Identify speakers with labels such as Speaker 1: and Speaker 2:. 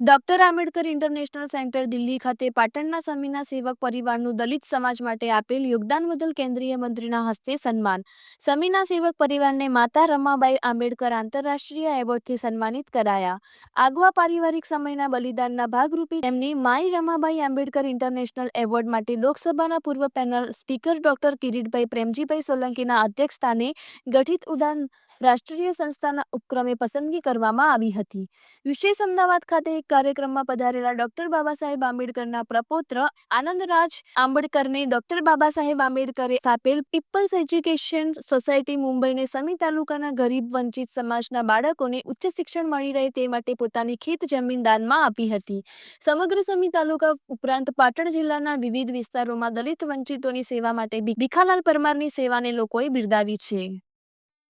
Speaker 1: Doctor Ambedkar international centre Delhi ખાતે પાટણના સમીના સેવક પરિવારનું દલિત સમાજ માટે આપેલ યોગદાન બદલ કેન્દ્રીય મંત્રીના હસ્તે સન્માન. સમીના સેવક પરિવારને માતા રમાબાઈ આંબેડકર આંતરરાષ્ટ્રીય એવોર્ડથી સન્માનિત કરાયા. આગવા પારિવારિક સમયના બલિદાનના ભાગરૂપે તેમની માઈ રમાબાઈ આંબેડકર ઇન્ટરનેશનલ એવોર્ડ માટે લોકસભાના પૂર્વ panel speaker doctor Kiritbhai Premjibhai સોલંકીના અધ્યક્ષસ્થાને ગઠિત ઉડાન રાષ્ટ્રીય સંસ્થાના ઉપક્રમે પસંદગી કરવામાં આવી હતી. વિશેષ અમદાવાદ ખાતે એક કાર્યક્રમમાં પધારેલા ડોક્ટર બાબા સાહેબ આંબેડકરના પ્રપોત્ર આનંદરાજ આંબેડકરને ડોક્ટર બાબા સાહેબ આંબેડકરે સ્થાપેલ પીપલ્સ એજ્યુકેશન સોસાયટી મુંબઈને સમી તાલુકાના ગરીબ વંચિત સમાજના બાળકોને ઉચ્ચ શિક્ષણ મળી રહે તે માટે પોતાની ખેત જમીન દાનમાં આપી હતી. સમગ્ર સમી તાલુકા ઉપરાંત પાટણ જિલ્લાના વિવિધ વિસ્તારોમાં દલિત વંચિતોની સેવા માટે ભીખાલાલ પરમારની સેવાને લોકોએ બિરદાવી છે.